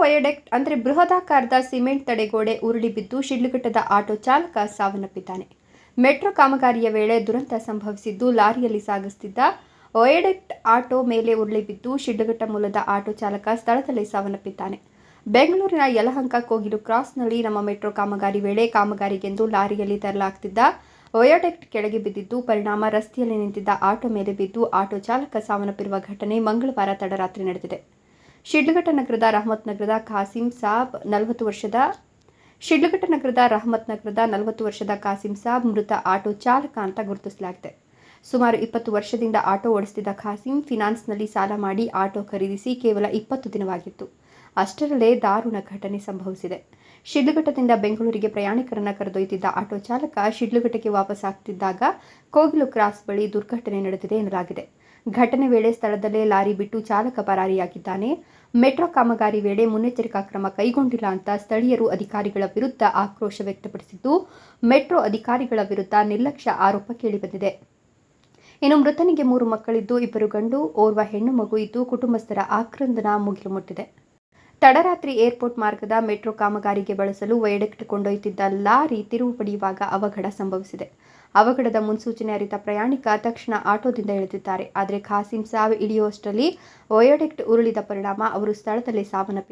ವಯೋಡೆಕ್ಟ್ ಅಂದರೆ ಬೃಹದಾಕಾರದ ಸಿಮೆಂಟ್ ತಡೆಗೋಡೆ ಉರುಳಿ ಬಿದ್ದು ಶಿಡ್ಲಘಟ್ಟದ ಆಟೋ ಚಾಲಕ ಸಾವನ್ನಪ್ಪಿದ್ದಾನೆ. ಮೆಟ್ರೋ ಕಾಮಗಾರಿಯ ವೇಳೆ ದುರಂತ ಸಂಭವಿಸಿದ್ದು ಲಾರಿಯಲ್ಲಿ ಸಾಗಿಸುತ್ತಿದ್ದ ವಯೋಡೆಕ್ಟ್ ಆಟೋ ಮೇಲೆ ಉರುಳಿ ಬಿದ್ದು ಶಿಡ್ಲಘಟ್ಟ ಮೂಲದ ಆಟೋ ಚಾಲಕ ಸ್ಥಳದಲ್ಲೇ ಸಾವನ್ನಪ್ಪಿದ್ದಾನೆ. ಬೆಂಗಳೂರಿನ ಯಲಹಂಕ ಕೋಗಿಲು ಕ್ರಾಸ್ನಲ್ಲಿ ನಮ್ಮ ಮೆಟ್ರೋ ಕಾಮಗಾರಿ ವೇಳೆ ಕಾಮಗಾರಿಗೆಂದು ಲಾರಿಯಲ್ಲಿ ತರಲಾಗ್ತಿದ್ದ ವಯೋಡೆಕ್ಟ್ ಕೆಳಗೆ ಬಿದ್ದಿದ್ದು ಪರಿಣಾಮ ರಸ್ತೆಯಲ್ಲಿ ನಿಂತಿದ್ದ ಆಟೋ ಮೇಲೆ ಬಿದ್ದು ಆಟೋ ಚಾಲಕ ಸಾವನ್ನಪ್ಪಿರುವ ಘಟನೆ ಮಂಗಳವಾರ ತಡರಾತ್ರಿ ನಡೆದಿದೆ. ಶಿಡ್ಲಘಟ್ಟ ನಗರದ ರಹಮತ್ ನಗರದ ಖಾಸಿಂ ಸಾಬ್ ನಲವತ್ತು ವರ್ಷದ, ಶಿಡ್ಲಘಟ್ಟ ನಗರದ ರಹಮತ್ ನಗರದ ನಲವತ್ತು ವರ್ಷದ ಖಾಸಿಂ ಸಾಬ್ ಮೃತ ಆಟೋ ಚಾಲಕ ಅಂತ ಗುರುತಿಸಲಾಗಿದೆ. ಸುಮಾರು ಇಪ್ಪತ್ತು ವರ್ಷದಿಂದ ಆಟೋ ಓಡಿಸುತ್ತಿದ್ದ ಖಾಸಿಂ ಫಿನಾನ್ಸ್ನಲ್ಲಿ ಸಾಲ ಮಾಡಿ ಆಟೋ ಖರೀದಿಸಿ ಕೇವಲ ಇಪ್ಪತ್ತು ದಿನವಾಗಿತ್ತು. ಅಷ್ಟರಲ್ಲೇ ದಾರುಣ ಘಟನೆ ಸಂಭವಿಸಿದೆ. ಶಿಡ್ಲಘಟ್ಟದಿಂದ ಬೆಂಗಳೂರಿಗೆ ಪ್ರಯಾಣಿಕರನ್ನು ಕರೆದೊಯ್ದಿದ್ದ ಆಟೋ ಚಾಲಕ ಶಿಡ್ಲಘಟ್ಟಕ್ಕೆ ವಾಪಸ್ ಆಗ್ತಿದ್ದಾಗ ಕೋಗಿಲು ಕ್ರಾಸ್ ಬಳಿ ದುರ್ಘಟನೆ ನಡೆದಿದೆ ಎನ್ನಲಾಗಿದೆ. ಘಟನೆ ವೇಳೆ ಸ್ಥಳದಲ್ಲೇ ಲಾರಿ ಬಿಟ್ಟು ಚಾಲಕ ಪರಾರಿಯಾಗಿದ್ದಾನೆ. ಮೆಟ್ರೋ ಕಾಮಗಾರಿ ವೇಳೆ ಮುನ್ನೆಚ್ಚರಿಕಾ ಕ್ರಮ ಕೈಗೊಂಡಿಲ್ಲ ಅಂತ ಸ್ಥಳೀಯರು ಅಧಿಕಾರಿಗಳ ವಿರುದ್ಧ ಆಕ್ರೋಶ ವ್ಯಕ್ತಪಡಿಸಿದ್ದು, ಮೆಟ್ರೋ ಅಧಿಕಾರಿಗಳ ವಿರುದ್ಧ ನಿರ್ಲಕ್ಷ್ಯ ಆರೋಪ ಕೇಳಿಬಂದಿದೆ. ಇನ್ನು ಮೃತನಿಗೆ ಮೂರು ಮಕ್ಕಳಿದ್ದು, ಇಬ್ಬರು ಗಂಡು, ಓರ್ವ ಹೆಣ್ಣು ಮಗು ಇದ್ದು ಕುಟುಂಬಸ್ಥರ ಆಕ್ರಂದನ ಮುಗಿಲು ಮುಟ್ಟಿದೆ. ತಡರಾತ್ರಿ ಏರ್ಪೋರ್ಟ್ ಮಾರ್ಗದ ಮೆಟ್ರೋ ಕಾಮಗಾರಿಗೆ ಬಳಸಲು ವೈಡಕ್ಟ್ ಕೊಂಡೊಯ್ಯುತ್ತಿದ್ದ ಲಾರಿ ತಿರುವು ಪಡೆಯುವಾಗ ಅವಘಡ ಸಂಭವಿಸಿದೆ. ಅವಘಡದ ಮುನ್ಸೂಚನೆ ಅರಿತ ಪ್ರಯಾಣಿಕ ತಕ್ಷಣ ಆಟೋದಿಂದ ಇಳಿದಿದ್ದಾರೆ. ಆದರೆ ಖಾಸಿಂ ಸಾವು ಇಳಿಯುವಷ್ಟರಲ್ಲಿ ವಯೋಡೆಕ್ಟ್ ಉರುಳಿದ ಪರಿಣಾಮ ಅವರು ಸ್ಥಳದಲ್ಲೇ ಸಾವನ್ನಪ್ಪಿದ್ದಾರೆ.